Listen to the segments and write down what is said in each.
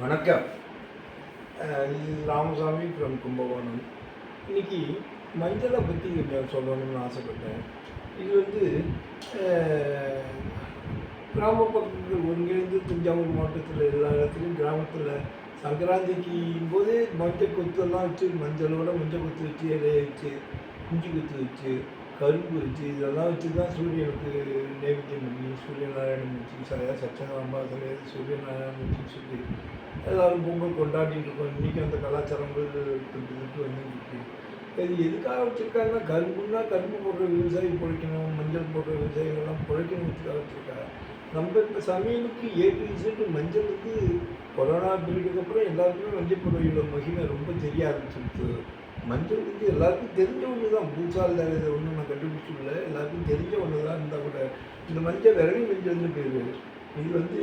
வணக்கம். இது ராமசாமி ஃப்ரம் கும்பகோணம். இன்னைக்கு மஞ்சளை பற்றி கொஞ்சம் சொல்லணும்னு ஆசைப்பட்டேன். இது வந்து கிராம பக்கத்தில் ஒருங்கிணைந்து தஞ்சாவூர் மாவட்டத்தில் எல்லா இடத்துலையும் கிராமத்தில் சங்கராந்திக்கு போது மஞ்சள் கொத்தெல்லாம் வச்சு மஞ்சளோட மஞ்சள் கொத்து வச்சு இலைய வச்சு குஞ்சு கொத்து வச்சு கருப்பு வச்சு இதெல்லாம் வச்சு தான் சூரியனுக்கு நேமிக்க பண்ணி சூரியநாராயணன் வச்சு சரையா சச்சனாம்பா தலைவர் சூரியநாராயணன் வச்சுன்னு சொல்லி எல்லோரும் பொங்கல் கொண்டாடிட்டு இருக்கோம். இன்றைக்கி அந்த கலாச்சாரங்கள் கொஞ்சம் வந்துருக்கு. இது எதுக்காக வச்சுருக்காங்கன்னா கரும்புன்னா கரும்பு போடுற விவசாயி பிழைக்கணும் மஞ்சள் போடுற விவசாயிகள்லாம் பிழைக்கணுன்றதுக்காக வச்சுருக்காங்க. நம்ம இப்போ சமையலுக்கு ஏ டு மஞ்சளுக்கு கொரோனா பீரியடுக்கு அப்புறம் எல்லாருக்குமே மஞ்சள் புடவையோட மகிமை ரொம்ப தெரிய ஆரம்பிச்சிருச்சு. மஞ்சள் வந்து எல்லாருக்கும் தெரிஞ்ச ஒன்று தான் புதுசாக இல்லை இதை ஒன்றும் நான் கண்டுபிடிச்சிடல எல்லாருக்கும் தெரிஞ்ச ஒன்று தான் இருந்தால் கூட இந்த மஞ்சள் விரலி மஞ்சள்னு பேர் இது வந்து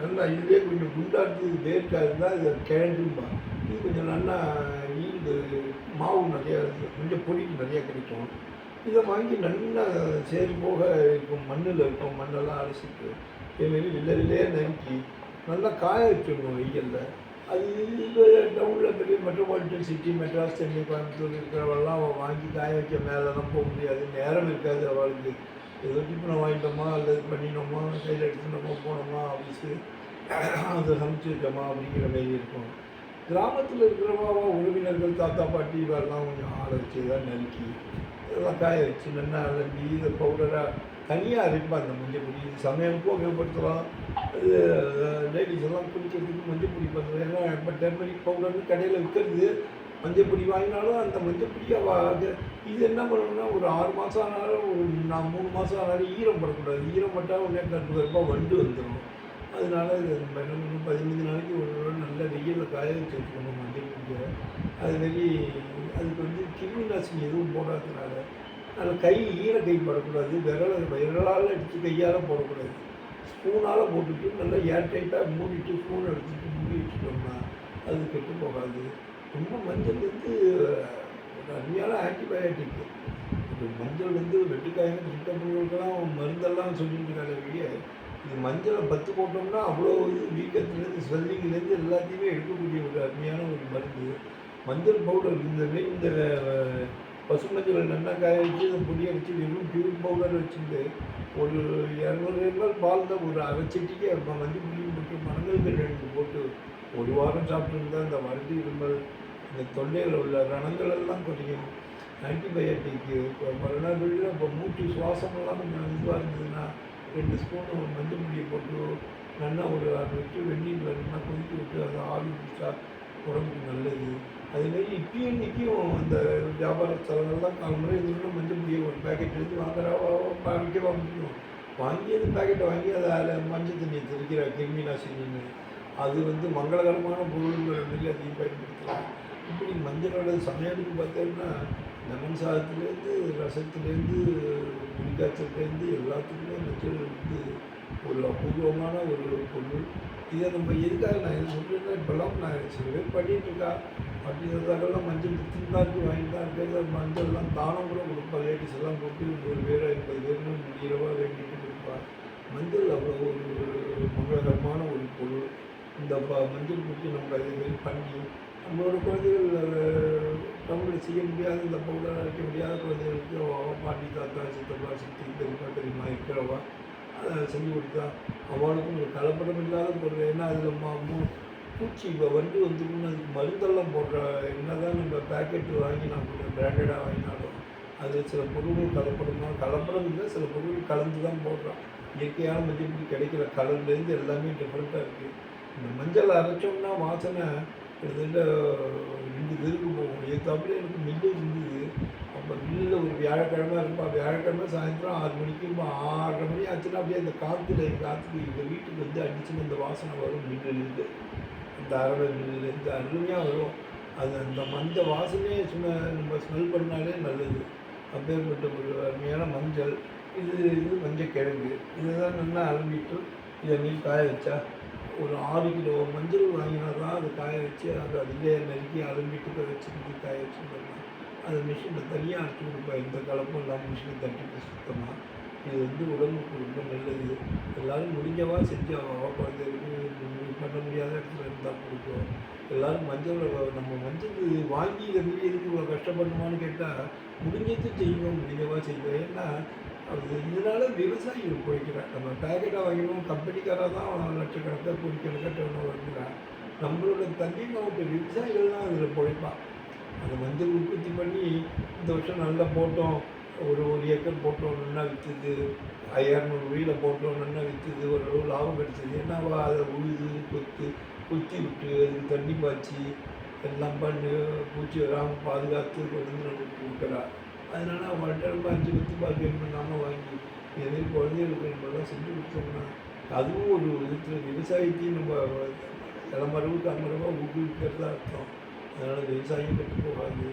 நல்லா இதுவே கொஞ்சம் குண்டாட்டு வேர்க்காக இருந்தால் இதை கிழங்கும்பா. இது கொஞ்சம் நல்லா ஈடு மாவு நிறையா கொஞ்சம் பொடிக்கு நிறையா கிடைக்கும். இதை வாங்கி நல்லா சேரி போக இருக்கும் மண்ணில் இருக்கும் மண்ணெல்லாம் அரைச்சிட்டு இதேமாரி வில்ல வில்லையே நறுக்கி நல்லா காய வச்சிடணும் வெயிலில். அது டவுனில் பெரிய மெட்ரோபாலிட்டன் சிட்டி மெட்ராஸ் சென்னை கோயம்புத்தூர் இருக்கிறவெல்லாம் அவள் வாங்கி காய வைக்க மேலெல்லாம் போக முடியாது. நேரம் இருக்காது அவளுக்கு. ஏதோ டிஃபனை வாங்கிட்டோமா அல்லது பண்ணினோமா கையில் எடுத்துனோமா போனோமா ஆஃபீஸு அதை சமைச்சிருக்கோமா அப்படிங்கிற மாதிரி இருக்கும். கிராமத்தில் இருக்கிறவா உறவினர்கள் தாத்தா பாட்டி இவரெல்லாம் கொஞ்சம் ஆளை வச்சு தான் நறுக்கி. இதெல்லாம் காய வச்சு நல்லா அலம்பி இதை பவுடராக தனியாக அரைப்பா அந்த மஞ்சள் பொடி சமயம் சமையலுக்கும் உபயோகப்படுத்தலாம். லேடிஸ் எல்லாம் குளிக்கிறதுக்கு மஞ்சள் பொடி பண்ணுறது ஏன்னா இப்போ டெர்மரிக் பவுடர்னு கடையில் விற்கிறது மஞ்சள் பொடி வாங்கினாலும் அந்த மஞ்சள் பொடி இது என்ன பண்ணணும்னா ஒரு ஆறு மாதம் ஆனாலும் ஒரு நான் மூணு மாதம் ஆனாலும் ஈரம் படக்கூடாது. ஈரம் பட்டால் உடனே கருப்பு கருப்பாக வண்டு வந்துடும் அதனால இது நம்ம என்ன பண்ணணும்? பதினஞ்சு நாளைக்கு ஒரு தடவை நல்ல வெயிலில் காய வச்சு வச்சுக்கணும் மஞ்சள் பொடியை. அதுமாரி அதுக்கு வந்து கிருமி நாசினி எதுவும் போடாததுனால அதில் கை ஈர கை படக்கூடாது விரல் விரலால் அடித்து கையால் போடக்கூடாது. ஸ்பூனால் போட்டுட்டு நல்லா ஏர்டைட்டாக மூடிட்டு ஸ்பூன் எடுத்துட்டு மூடி வச்சுட்டோம்னா அது கெட்டு போகாது. ரொம்ப மஞ்சள் வந்து அருமையான ஆன்டிபயோட்டிக் இப்போ மஞ்சள் வந்து வெட்டுக்காயம் சுத்தப்படுவதற்கெல்லாம் மருந்தெல்லாம் சொல்லிட்டு இருக்காங்க வெளியே. இது மஞ்சளை பத்து போட்டோம்னா அவ்வளோ இது வீக்கத்துலேருந்து ஸ்வெல்லிங்லேருந்து எல்லாத்தையுமே எடுக்கக்கூடிய ஒரு அருமையான ஒரு மருந்து. மஞ்சள் பவுடர் இந்த இந்த அஹ், பசு நல்லா காய வச்சு இந்த பொடியை வச்சு வெறும் பியூர் பவுடர் வச்சுட்டு ஒரு இரநூறு எம்எல் பால் தான் ஒரு அரை செட்டிக்கு வந்து மஞ்சள் போட்டு மணங்கள் ரெண்டு போட்டு ஒரு வாரம் சாப்பிட்டுருந்தா இந்த வறண்டு இருமல் இந்த தொண்டையில் உள்ள ரணங்கள் எல்லாம் குறையும் ஆன்டிபயோட்டிக்கு இப்போ மறுநாள் இப்போ மூச்சு சுவாசமெல்லாம் கொஞ்சம் இதுவாக இருந்ததுன்னா ரெண்டு ஸ்பூன் மஞ்சள் முடியை போட்டு நல்லா ஒரு அதை வச்சு வெந்நீர் வேணும்னா கொதித்து விட்டு அதை ஆவி பிடிச்சா உடம்புக்கு நல்லது. அதுமாரி இப்பயும் இன்றைக்கும் அந்த வியாபார ஸ்தலங்கள்லாம் கால் முறை மஞ்சள் பொடியை ஒரு பேக்கெட் எடுத்து வாங்குறாவோ விற்கவா முடியும். வாங்கி அந்த பேக்கெட்டை வாங்கி அதை அதில் மஞ்சள் தண்ணியை தெளிக்கிற கிருமி நாசினின்னு. அது வந்து மங்களகரமான பொருள்கள் மாதிரி அதையும் பயன்படுத்தலாம் இப்படி மஞ்சளோட சமையலுக்கு பார்த்தோம்னா லெமன் சாதத்துலேருந்து ரசத்துலேருந்து புளிக்காய்ச்சல்லேருந்து எல்லாத்துக்குமே மஞ்சள் வந்து ஒரு அபூர்வமான ஒரு பொருள். இதை நம்ம எதுக்காக நான் இது சொல்கிறேன்னா இப்போல்லாம் நான் சில பேர் பண்ணிகிட்ருக்கா இருக்கா மஞ்சள் வித்துன்னு தான் இருக்குது வாங்கிட்டு தான் மஞ்சள்லாம் தானம் கூட கொடுப்பா லேடிஸ் எல்லாம் போட்டு ஒரு பேர் ஐம்பது பேர்னு இரவா வேண்டிட்டு கொடுப்பா மஞ்சள் அவ்வளோ ஒரு மங்களகரமான ஒரு பொருள். இந்த ப- மஞ்சள் குட்டி நம்ம இது பண்ணி நம்மளோட குழந்தைகள் தமிழில் செய்ய முடியாத இந்த பவுடர் அடிக்க முடியாத குழந்தைகளுக்கு அவ பாட்டி தாத்தா சித்தப்பா சித்தி தெரியுமா தெரியுமா இருக்கிறவா அதை செஞ்சு கொடுத்தா அவளுக்கும் ஒரு கலப்படம் இல்லாத பொருள். ஏன்னா அதில் மூணு பூச்சி இப்போ வண்டி வந்துருக்குன்னு அதுக்கு மருந்தெல்லாம் போடுற என்ன தான் நம்ம பேக்கெட் வாங்கினா கூட பிராண்டடாக வாங்கினாலும் அது சில பொருள்கள் கலப்படமாக கலப்படமில்லை சில பொருள் கலந்து தான் போடுறோம். இயற்கையான மஞ்சள் கிடைக்கிற கலர்லேருந்து எல்லாமே டிஃப்ரெண்ட்டாக இருக்குது இந்த மஞ்சள் அரைச்சோம்னா வாசனை கிட்டத்தட்ட ரெண்டு பேருக்கு போகும். ஏற்றாப்புல எனக்கு மில்லு இருந்தது. அப்போ மில்லில் ஒரு வியாழக்கிழமை இருப்பா வியாழக்கிழமை சாயந்தரம் ஆறு மணிக்கு ஆறரை மணி ஆச்சுன்னா அப்படியே அந்த காற்றுல காற்றுக்கு எங்கள் வீட்டுக்கு வந்து அடிச்சுன்னு அந்த வாசனை வரும் மில்லுலேருந்து. அந்த அரவை அருமையாக வரும். அது அந்த மஞ்ச வாசனையே சும்மா நம்ம ஸ்மெல் பண்ணாலே நல்லது. அப்பேற்பட்ட ஒரு அருமையான மஞ்சள். இது இது மஞ்சள் கிழங்கு இதுதான் நல்லா அலம்பிட்டு இதை நீ காய வச்சா ஒரு ஆறு கிலோ மஞ்சள் வாங்கினா தான் அதை காய வச்சு அதை அதிலே நறுக்கி அலம்பிட்டு வச்சுக்கிட்டு காய வச்சுருந்தோம்னா அது மிஷினில் தனியாக அரைச்சி கொடுப்பா. எந்த கலப்பும் இல்லாமல் மிஷினை தட்டிட்டு சுத்தமாக இது வந்து உடம்புக்கு ரொம்ப நல்லது. எல்லோரும் முடிஞ்சவா செஞ்சு அவ குழந்தைகளுக்கு பண்ண முடியாத இடத்துல இருந்தால் பிடிக்கும் எல்லாரும் மஞ்சள் நம்ம மஞ்சள் வாங்கி இதை எதுக்கு இவ்வளோ கஷ்டப்படணுமான்னு கேட்டால் முடிஞ்சது செய்வோம் முடிஞ்சவா செய்வோம். ஏன்னா அது இதனால் விவசாயிகள் பிடிக்கிறான் நம்ம பேக்கெட்டாக வாங்கினோம் கம்பெனிக்காராக தான் லட்சக்கணக்காக கோடிக்கணக்காக டர்ன் வாங்குறான் நம்மளோட தண்ணி மாவட்ட விவசாயிகள் தான் அதில் பிழைப்பான் அந்த மஞ்சள் உற்பத்தி பண்ணி இந்த வருஷம் நல்லா போட்டோம். ஒரு ஒரு ஏக்கர் போட்டோம் விற்றுது இரநூறு வீல போட்டோம் நல்லா விற்றுது ஓரளவு லாபம் கிடைச்சிது. ஏன்னா அதை உழுது கொத்து குத்தி விட்டு அதுக்கு தண்ணி பாய்ச்சி எல்லாம் பண்ணி பூச்சி வராமல் பாதுகாத்து கொண்டு வந்து நமக்கு கொடுக்குறா. அதனால் அவங்கள்ட்ட ரொம்ப அஞ்சு பத்து பாக்கியம் பண்ணாமல் வாங்கி எதிர் குழந்தைகளுக்கு நம்மளாம் செஞ்சு கொடுத்தோம்னா அதுவும் ஒரு விதத்தில் விவசாயத்தையும் நம்ம தலைமறைவுக்கு அமரவாக ஊக்குவிக்கிறதா அர்த்தம். அதனால் விவசாயம் கட்டு போகாது.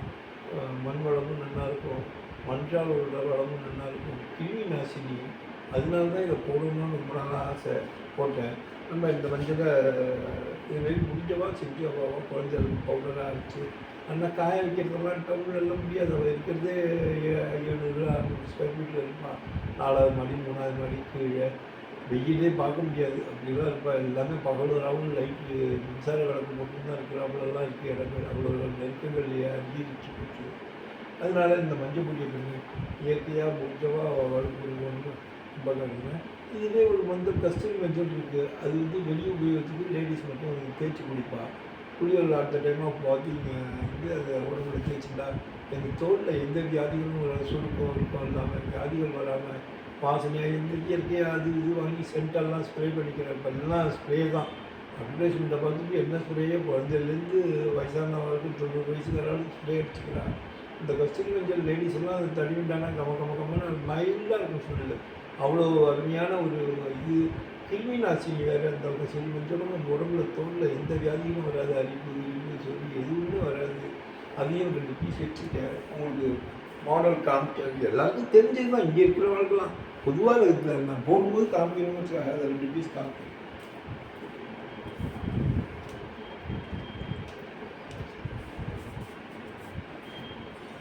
மண் வளமும் நல்லா இருக்கும் மஞ்சால் உள்ள வளமும் நல்லா இருக்கும் கிருமி நாசினி அதனால தான் இதை போடணும்னு ரொம்ப நாளாக ஆசை போட்டேன். நம்ம இந்த மஞ்சளை இதுமாரி முடிஞ்சவா செஞ்சு அவ்வளோவா குழந்தைகளுக்கு பவுடராக இருந்துச்சு ஆனால் காய வைக்கிறதெல்லாம் டவுனில் எல்லாம் முடியாது. அவள் இருக்கிறதே ஏழு அறுநூறு ஸ்கொயர் ஃபீட்டில் இருப்பான் நாலாவது மாடி மூணாவது மாடி கீழே. வெயிலே பார்க்க முடியாது. அப்படிலாம் இருப்பா. எல்லாமே பகலராகவும் லைட்டு மின்சார விளக்கு மட்டும்தான் இருக்கிற அவ்வளோலாம் இருக்குது இடங்கள் அவ்வளோ நெருக்கங்கள் அதிகரிச்சு போச்சு. அதனால இந்த மஞ்சள் பொடியை பண்ணி இயற்கையாக முக்கியமாக வளர்க்குறோம்னு ரொம்ப கருதுறேன் இதுலேயே ஒரு மஞ்சள் கஸ்தூரி மஞ்சள் இருக்குது அது வந்து வெளியே உபயோகத்துக்கு லேடிஸ் மட்டும் அது தேய்ச்சி குடிப்பா குளியல் அடுத்த டைமாக பார்த்து வந்து அதை உடம்புல தேய்ச்சிட்டா எங்கள் தோலில் எந்த வியாதிகளும் சுருக்கம் இருக்கும் இல்லாமல் வியாதிகள் வராமல் வாசனையாக எந்த இயற்கையாக அது இது வாங்கி சென்டெல்லாம் ஸ்ப்ரே பண்ணிக்கிறேன் இப்போ எல்லாம் ஸ்ப்ரே தான். அட்வர்டைஸ்மெண்ட்டை பார்த்துட்டு என்ன ஸ்ப்ரேயோ குழந்தைலேருந்து வரைக்கும் தொண்ணூறு வயசுக்காராலும் ஸ்ப்ரே அடிச்சுக்கிறான் இந்த கஸ்தூரி மஞ்சள் லேடிஸ் எல்லாம் அது தடவிட்டானா கம கம கமன்னு மைல்டாக இருக்கும் சூழ்நிலை. அவ்வளோ அருமையான ஒரு இது. கிருமி நாசினி வேறு அந்த கஸ்தூரி மஞ்சளும் நம்ம உடம்புல தோலில் எந்த வியாதியும் வராது அரிப்பு இருப்பு சொல்லி எதுவுமே வராது. அதையும் ரெண்டு பீஸ் வச்சுருக்கேன். உங்களுக்கு மாடல் காமிக்க எல்லாருக்கும் தெரிஞ்சது தான் இங்கே இருக்கிறவங்களுக்குலாம் பொதுவாக இருக்குது நான் போகும்போது காமிக்கணும்னு வச்சுக்கோங்க. அதை ரெண்டு பீஸ் காமிக்கிறேன்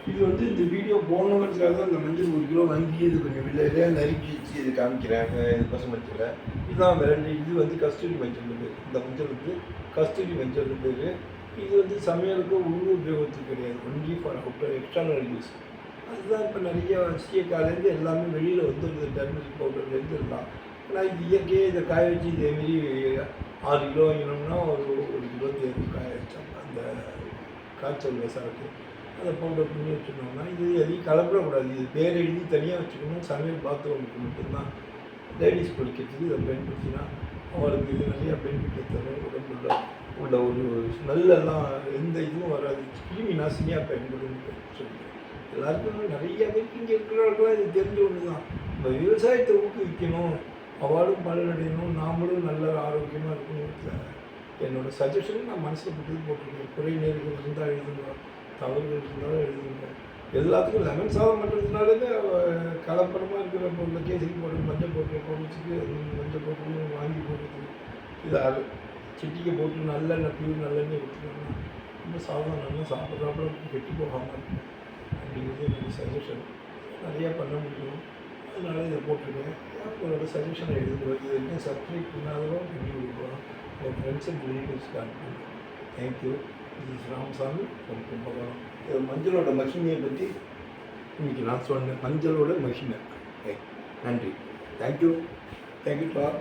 இது வந்து இந்த வீடியோ போனவங்களுக்காக தான் இந்த மஞ்சள் ஒரு கிலோ வாங்கி இது கொஞ்சம் விலையில நறுக்கி வச்சு இது காமிக்கிறாங்க இது பசு மஞ்சள் இதுதான் விரண்டு. இது வந்து கஸ்தூரி மஞ்சள் பேர் இந்த மஞ்சள் வந்து கஸ்தூரி மஞ்சள் பேர். இது வந்து சமையலுக்கு உணவு உபயோகத்துக்கு கிடையாது. Only for outer external use அதுதான் இப்போ நிறைய சீக்காலேருந்து எல்லாமே வெளியில் வந்துடுது டர்மரிக் பவுடர்லேருந்து எல்லாம். ஆனால் இது இயற்கையே இதை காய வச்சு இதேமாரி ஆறு கிலோ வாங்கினோம்னா ஒரு ஒரு கிலோ தேர்வு காய வச்சோம் அந்த காய்ச்சல் சரக்கு அதை பவுடர் பண்ணி வச்சுருந்தோம்னா இது எதையும் கலப்படக்கூடாது. இது பேர் எழுதி தனியாக வச்சுக்கணும் சமையல் பாத்ரூமுக்கு மட்டும்தான் லேடிஸ் குளிக்கிறதுக்கு இதை பயன்படுத்தினா அவளுக்கு இது நிறையா பெனிஃபிட் தரும். உடம்புல உள்ள ஒரு ஸ்மெல்லாம் எந்த இதுவும் வராது. கிருமி நாசினியாக பயன்படும் சொல்லிக்கிறேன் எல்லாருக்கும் நிறைய பேருக்கு இங்கே இருக்கிறவர்களுக்கெல்லாம் இது தெரிஞ்ச ஒன்று தான் நம்ம விவசாயத்தை ஊக்குவிக்கணும். அவளும் பலனடையணும். நாமளும் நல்ல ஆரோக்கியமாக இருக்கணும். என்னோட சஜஷன் நான் மனசில் போட்டு போட்டிருக்கேன். குறை நேர்கள் இருந்தால் எழுதுங்க தவறுகள் எழுதுங்க எல்லாத்துக்கும் லெமன் சாதம் பண்ணுறதுனாலுமே கலப்படமாக இருக்கிற பொருளை கேசரி போடுறது மஞ்சள் போட்டு பொருளுக்கு மஞ்சள் போட்டு வாங்கி போடுறது. இது அது போட்டு நல்லெண்ணெய் பியூர் நல்லெண்ணெய் விட்டுருவாங்க ரொம்ப சாதம் நல்லா சாப்பிட்றாப்புல கெட்டு போகாமல் இருக்கும். அப்படிங்கிறது என்னோட சஜஷன் நிறையா பண்ண முடியும். அதனால இதை போட்டிருக்கேன். உங்களோட சஜஷனை எழுதுங்க இது என்ன சப்ஜெக்ட் பண்ணாதவோ பண்ணி கொடுக்கலாம். உங்கள் ஃப்ரெண்ட்ஸ் அண்ட் ரிலேட்டிவ்ஸ் காட்டுங்க thank you Ramasamy from Kumbakonam இது மஞ்சளோட மகிமையை பற்றி இன்னைக்கு நான் சொன்னேன் மஞ்சளோட மகிமை. நன்றி. தேங்க்யூ தேங்க்யூ டார்